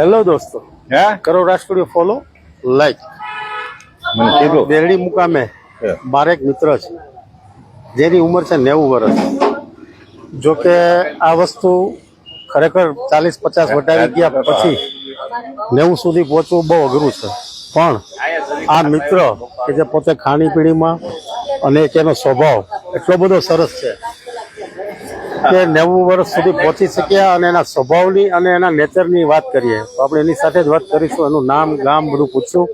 Hello દોસ્તો. હે? કરો રાજ ફોલો લાઈક મને કીધું? બેરડી મુકામે. મારે એક મિત્ર છે જેની ઉંમર છે નેવું વર્ષ જો કે આ વસ્તુ ખરેખર ચાલીસ પચાસ વટાવી ગયા પછી નેવું સુધી પહોંચવું બહુ અઘરું છે. પણ આ મિત્ર કે જે પોતે ખાણીપીણીમાં અને એક એનો સ્વભાવ એટલો બધો સરસ છે. કે નેવું વર્ષ સુધી પહોંચી શક્યા અને એના સ્વભાવની અને એના નેચરની વાત કરીએ તો આપણે એની સાથે જ વાત કરીશું. એનું નામ ગામ બધું પૂછશું.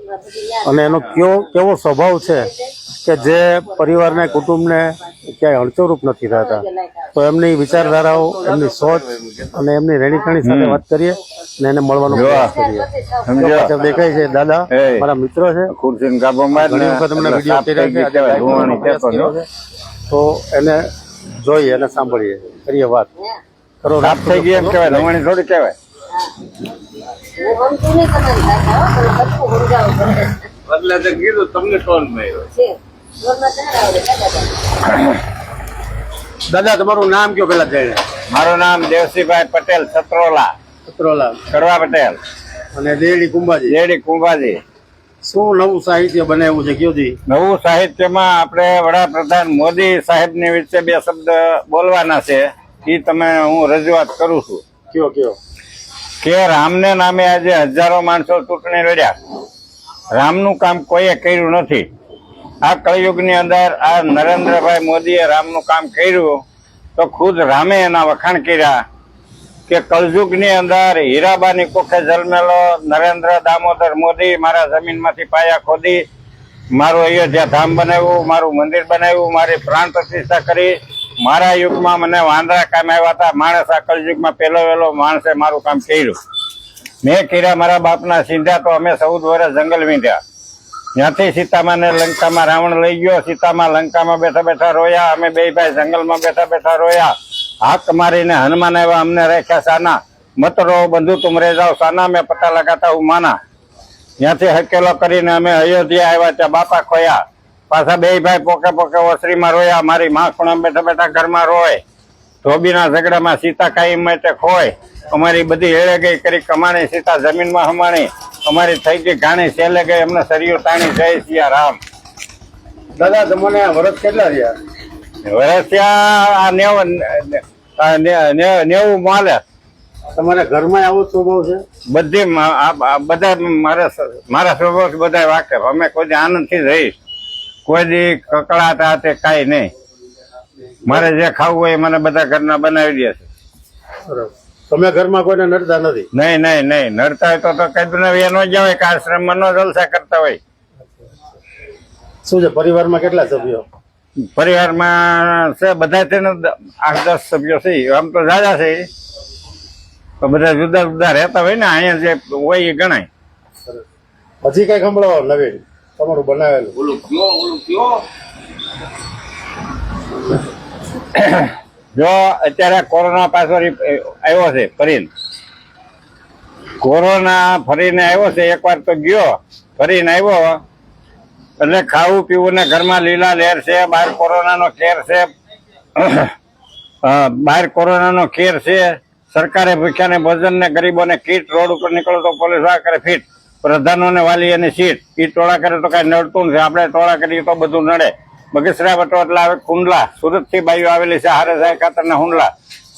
અને એનો કયો કેવો સ્વભાવ છે કે જે પરિવારને કુટુંબને ક્યાંય અડચોરૂપ નથી થતા. તો એમની વિચારધારાઓ એમની સોચ અને એમની રહેણીકરણી સાથે વાત કરીએ અને એને મળવાનો પ્રયાસ કરીએ. દેખાય છે દાદા મારા મિત્રો છે. ઘણી વખત અમને વીડિયો કર્યો છે. તો એને જોઈએ અને સાંભળીએ. કરીએ વાત. કરો રાત થઈ ગઈ એમ કહેવાય રમણી થોડી કહેવાય. એટલે તો કીધું તમને ટોન દાદા તમારું નામ કયો પેલા જઈને મારું નામ દેવસીભાઈ પટેલ છત્રોલા. સત્રોલા કરવા પટેલ. અને દેડી કુંભાજી. દેડી કુંભાજી. શું નવું સાહિત્ય બનાવ્યું છે? કયો દી? નવું સાહિત્યમાં આપણે વડાપ્રધાન મોદી સાહેબની વિશે બે શબ્દ બોલવાના છે. એ તમે હું રજૂઆત કરું છું. કયો કયો? કે રામને નામે આજે હજારો માણસો ચૂંટણી લડ્યા. રામનું કામ કોઈએ કર્યું નથી. આ કળયુગની અંદર આ નરેન્દ્રભાઈ મોદીએ રામનું કામ કર્યું તો ખુદ રામે એના વખાણ કર્યા. કે કળયુગની અંદર હીરાબાની કોખે જન્મેલો નરેન્દ્ર દામોદર મોદી મારા જમીનમાંથી પાયા ખોદી, મારું અયોધ્યા ધામ બનાવ્યું, મારું મંદિર બનાવ્યું, મારી પ્રાણ પ્રતિષ્ઠા કરી. મારા યુગમાં મને વાંદરા કામ આવ્યા હતા. માણસ આ કલયુગમાં પહેલો વહેલો માણસે મારું કામ કર્યું. મેં કર્યા મારા બાપના સિંધ્યા તો અમે ચૌદ વર્ષ જંગલ વીંધ્યા. ત્યાંથી સીતામાને લંકામાં રાવણ લઈ ગયો. સીતામાં લંકામાં બેઠા બેઠા રોયા. અમે બે ભાઈ જંગલમાં બેઠા બેઠા રોયા. હાક મારીને હનુમાન આવ્યા, અમને રાખ્યા, સાના, મત રો બંધુ તુમ રે જાઓ. સાના, મેં પતા લગાતા હું, માના. ત્યાંથી હકેલો કરીને અમે અયોધ્યા આવ્યા, ત્યાં બાપા ખોયા. પાછા બે ભાઈ પોકે પોકે ઓસરીમાં રોયા, મારી માં ખૂણા બેઠા બેઠા ઘરમાં રોય ધોબીના ઝઘડામાં સીતા કાયમ માટે ખોય અમારી બધી હેળે ગઈ કરી કમાણી, સીતા જમીનમાં હમાણી. અમારી થઈ ગઈ ઘાણી સેલે ગઈ અમને સરિયો તાણી, જય સિયા રામ. દાદા, તમને આ વર્ષ કેટલા રહ્યા વર્ષ આ નેવું નેવું માલે. તમારા ઘરમાં આવો સ્વભાવ છે? બધી બધા મારા મારા સ્વભાવ બધા વાકેફ અમે કોઈ આનંદથી રહીશ. કોઈ દી કકડાટ તે કાંઈ નહીં. મારે જે ખાવું હોય એ મને બધા ઘરના બનાવી દે છે. તમે ઘરમાં કોઈને નડતા નથી? નહીં નહીં નહીં. નડતા હોય તો તો કઈ ન જવાય કે આશ્રમમાં ન જલસા કરતા હોય. શું છે? પરિવારમાં કેટલા સભ્યો? પરિવારમાં છે બધા તેને આઠ દસ સભ્યો છે આમ તો દાદા છે. તો બધા જુદા જુદા રહેતા હોય ને અહીંયા જે હોય એ ગણાય. પછી કઈ સંભળાવો નવીન તમારું બનાવેલું. ઓલું કયો ઓલું કયો? જો અત્યારે કોરોના પાછો આવ્યો છે ફરીને. કોરોના ફરીને આવ્યો છે એકવાર તો ગયો ફરીને આવ્યો. એટલે ખાવું પીવું ને ઘરમાં લીલા લહેર છે, બહાર કોરોનાનો કેર છે. બહાર કોરોનાનો કેર છે. સરકારે ભૂખ્યાને ભોજન ને ગરીબોને કીટ રોડ ઉપર નીકળો તો પોલીસ આ કરે ફીટ. પ્રધાનોને વાલી અને સીટ. એ ટોળા કરે તો કઈ નડતું નથી. આપણે ટોળા કરીએ તો બધું નડે. બગસરા વટો એટલે આવે કુંડલા સુરતથી બાજુ આવેલી છે હારે સાહેબ ખાતરના હુંડલા.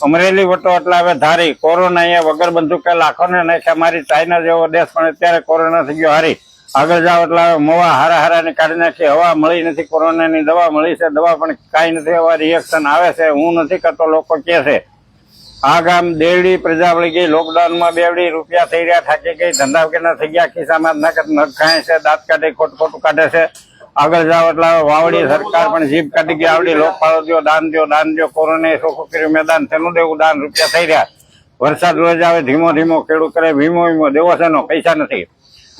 અમરેલી વટો એટલે આવે ધારી. કોરોના અહીંયા વગર બંદૂકે લાખોને નાખ્યા. મારી ચાઇના જેવો દેશ પણ અત્યારે કોરોના થઈ ગયો હારી. આગળ જાવ એટલે મોવા હારા હારા ને કાઢી નાખી, હવા મળી નથી, કોરોનાની દવા મળી છે, દવા પણ કાંઈ નથી, હવા રિએક્શન આવે છે, હું નથી કરતો, લોકો કે છે. આ ગામ દેવડી પ્રજા વળી ગઈ, લોકડાઉનમાં બેવડી રૂપિયા થઈ રહ્યા, થાકી ગઈ, ધંધા વગેરે થઈ ગયા, ખિસ્સામાં નખ નખ ખાય છે, દાંત કાઢે, ખોટ ખોટું કાઢે છે. આગળ જાવ એટલે વાવડી સરકાર પણ જીભ કાઢી ગઈ, આવડી લોકપાળો દો દાન દો દાન દો કોરોના ચોખ્ખું કર્યું, મેદાન તેનું દેવું, દાન રૂપિયા થઈ રહ્યા. વરસાદ રોજ આવે, ધીમો ધીમો ખેડૂત કરે, વીમો વીમો, દેવો છે નો પૈસા નથી.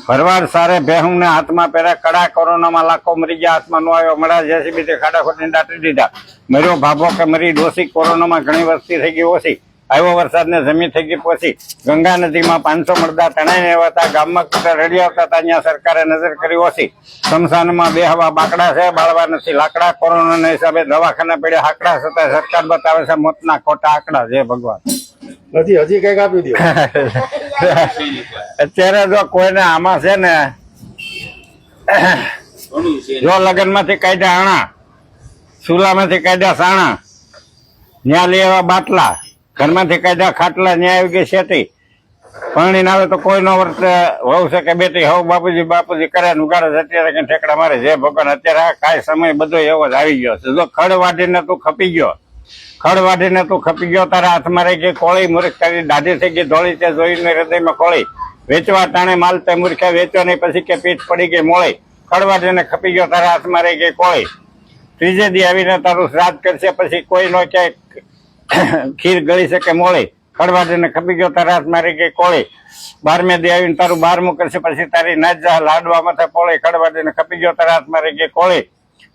ભરવાડ સારે ભેહું ને હાથમાં પહેર્યા કડા કોરોનામાં લાખો મરી ગયા હાથમાં નો આવ્યો. મળ્યા જેસીબી તે ખાડા ખોટીને દાટી દીધા. મર્યો ભાભો કે મરી ડોસી કોરોનામાં ઘણી વસ્તી થઈ ગઈ ઓછી. આવ્યો વરસાદ ને જમીન થઈ ગઈ પછી. ગંગા નદીમાં પાંચસો મળદા તણાઈને હતા. ગામમાં રેડિયા રડી આવતા હતા. ત્યાં સરકારે નજર કરી ઓછી. સ્મશાનમાં બે હવા બાકડા છે. બાળવા નથી. લાકડા કોરોનાના હિસાબે દવાખાના પડ્યા. હાકડા છતાં સરકાર બતાવે છે. મોતના ખોટા આંકડા. જે ભગવાન. નથી હજી કંઈક આપી દો. અત્યારે જો કોઈને આમાં છે ને જો લગ્નમાંથી કાયદા આણા સુલા માંથી કાયદા સાણા ન્યા લેવા બાટલા ઘરમાંથી કાયદા ખાટલા ન્યાય આવી ગઈ શેતી પરણી ના આવે તો કોઈ નો વર્ત વહુ છે કે બેટી હવ બાપુજી બાપુજી કરે ને ઉગાડે છે અત્યારે કઈ ઠેકડા મારે જે ભગવાન અત્યારે આ કાંઈ સમય બધો એવો જ આવી ગયો છે. જો ખડ વાટીને તું ખપી ગયો ખડ વાઢીને તું ખપી ગયો, તારા હાથમાં રહી ગઈ કોળી, મૂર્ખ તારી દાઢી થઈ ગઈ, ધોળી તે જોઈને હૃદયમાં કોળી. વેચવા ટાણે માલ તે મૂર્ખ્યા વેચવા નહીં, પછી કે પીઠ પડી ગઈ મોળી. ખડ વાઢીને ખપી ગયો, તારા હાથમાં રહી ગઈ કોળી. ત્રીજે દી આવીને તારું શ્રાદ્ધ કરશે, પછી કોઈ નો ક્યાંય ખીર ગળી શકે મોળી. ખડવાટીને ખપી ગયો, તારા હાથ મારી ગઈ કોળી. બારમે દી આવીને તારું બારમું કરશે, પછી તારી નાજા લાડવા માથે પોળી. ખડવાટીને ખપી ગયો, તારા હાથ મારી ગઈ કોળી.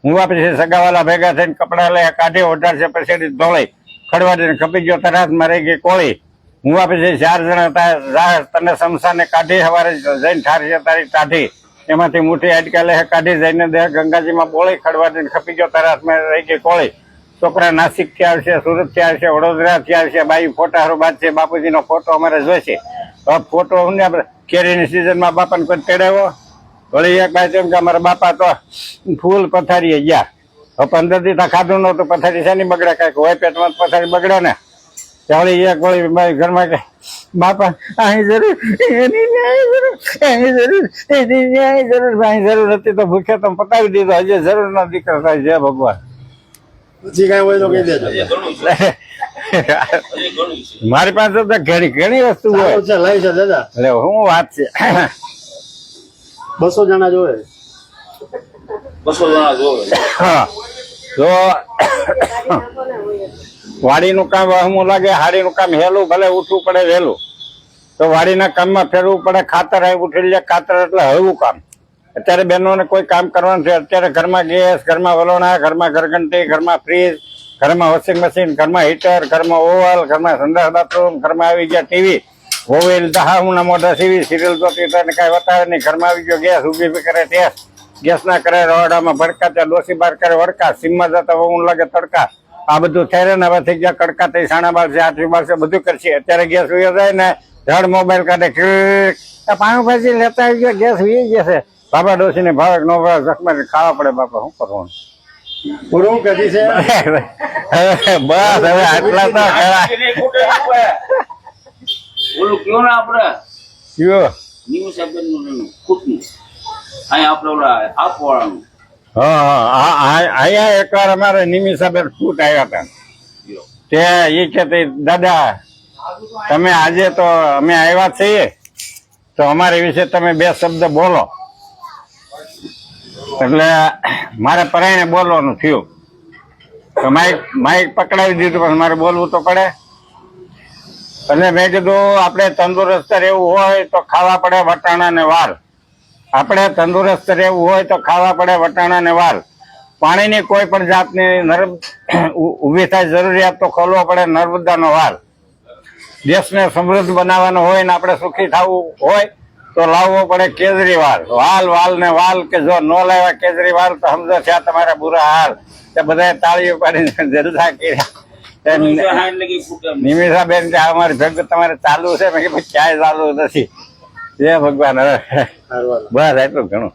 હું પછી સગાવાલા ભેગા થઈને કપડા લઈ કાઢી, ઓઢાડશે પછી ધોળે ખડવા ખડવાટીને ખપી ગયો તારા હાથ મારી ગઈ કોળી. હું પછી ચાર જણા હતા તને સમસાને કાઢી સવારે જઈને ઠારશે તારી કાઢી એમાંથી મુઠ્ઠી અટકા લે, કાઢી જઈને દે, ગંગાજીમાં બોળી દઈને ખપી ગયો તારા હાથમાં રહી ગઈ કોળી. છોકરા નાસિકથી આવશે, સુરતથી આવશે, વડોદરા થી આવશે, બાઈ ફોટા હારો બાદ છે બાપુજી નો ફોટો અમારે જોઈશે. ફોટો હું ને આપણે કેરીની સિઝનમાં બાપાને કોઈ તેડાવ્યો? વળી એક બાજુ એમ કે અમારા બાપા તો ફૂલ પથારીએ ગયા. હવે પંદર દી તો ખાધું નહોતું. પથારી છે બગડે? કાંઈક હોય પેટમાં પથારી બગડે ને. વળી એક વળી મારી ઘરમાં કે બાપા અહીં જરૂર એની ન્યાય જરૂર એની જરૂર એની ન્યાય જરૂર અહીં જરૂર હતી તો ભૂખે તો પતાવી દીધો. હજી જરૂર ન દીકરો થાય જય ભગવાન. પછી કાંઈ હોય તો કહી દેજો. મારી પાસે તો ઘણી ઘણી વસ્તુ હોય. છે લઈ છે દાદા. એટલે હું વાત છે. બસો જણા જોવે બસો જણા જોવે હા. જો વાડીનું કામ વહમું લાગે હાડીનું કામ હેલું ભલે ઉઠવું પડે વહેલું. તો વાડીના કામમાં ફેરવું પડે ખાતર આવી ઉઠી લે ખાતર એટલે હળવું કામ. અત્યારે બહેનોને કોઈ કામ કરવાનું છે અત્યારે ઘરમાં ગેસ ઘરમાં વલોણા ઘરમાં ઘરઘંટી ઘરમાં ફ્રીજ ઘરમાં વોશિંગ મશીન ઘરમાં હીટર ઘરમાં ઓવલ ઘરમાં સંદાસ બાથરૂમ ઘરમાં આવી ગયા ટીવી. મોબાઈલ દહામના મોઢા સીવી સિરિયલ જોતી તને કાંઈ બતાવે નહીં. ઘરમાં આવી ગયો ગેસ ઊભી ઊભી કરે ટેસ્ટ ગેસ ના કરે રવાડામાં ભડકા ત્યાં ડોસી બાર કરે વડકા સીમમાં જતા ઊન લાગે તડકા. આ બધું થઈ રહ્યા ને હવે થઈ ગયા કડકા થઈ સાણા બારશે આઠવી બારશે બધું કરશે. અત્યારે ગેસ ઉયો જાય ને જડ મોબાઈલ કાઢે. પાણી ભાજી લેતા આવી ગયા ગેસ વી જશે બાબા ડોસી ને ભાવે નો ભાવે જખમાં ખાવા પડે બાપા શું કરવાનું? પૂરું કદી છે? બસ હવે આટલા તો. ઓલું કયો ને આપડે કયો? ન્યુ સાહેબનું ખૂટનું અહીંયા આપડે ઓલા આપવાળાનું. હા હા, અહીંયા એકવાર અમારે નિમિષાબેન ફૂટ આવ્યા હતા. તે એ કે દાદા તમે આજે તો અમે આવ્યા છીએ તો અમારી વિશે તમે બે શબ્દ બોલો. એટલે મારે પરાયણે બોલવાનું થયું. તો માઇક માઇક પકડાવી દીધું પણ મારે બોલવું તો પડે. એટલે મેં કીધું, આપણે તંદુરસ્ત રહેવું હોય તો ખાવા પડે વટાણા ને વાલ. આપણે તંદુરસ્ત રહેવું હોય તો ખાવા પડે વટાણા ને વાલ. પાણીની કોઈ પણ જાતની નર્મ ઊભી થાય, જરૂરિયાત તો ખોલવો પડે નર્મદાનો વાલ. દેશને સમૃદ્ધ બનાવવાનો હોય ને આપણે સુખી થવું હોય તો લાવવો પડે કેજરીવાલ. વાલ વાલ ને વાલ કે જો ન લાવ્યા કેજરીવાલ તો સમજો આ તમારા બુરા હાલ. તે બધા તાળીઓ પાડીને જલસા કર્યા. નિમિષાબેન કે આ અમારી જગ તમારે ચાલુ છે મેં કીધું ક્યાંય ચાલુ નથી. જય ભગવાન. બસ એટલું ઘણું.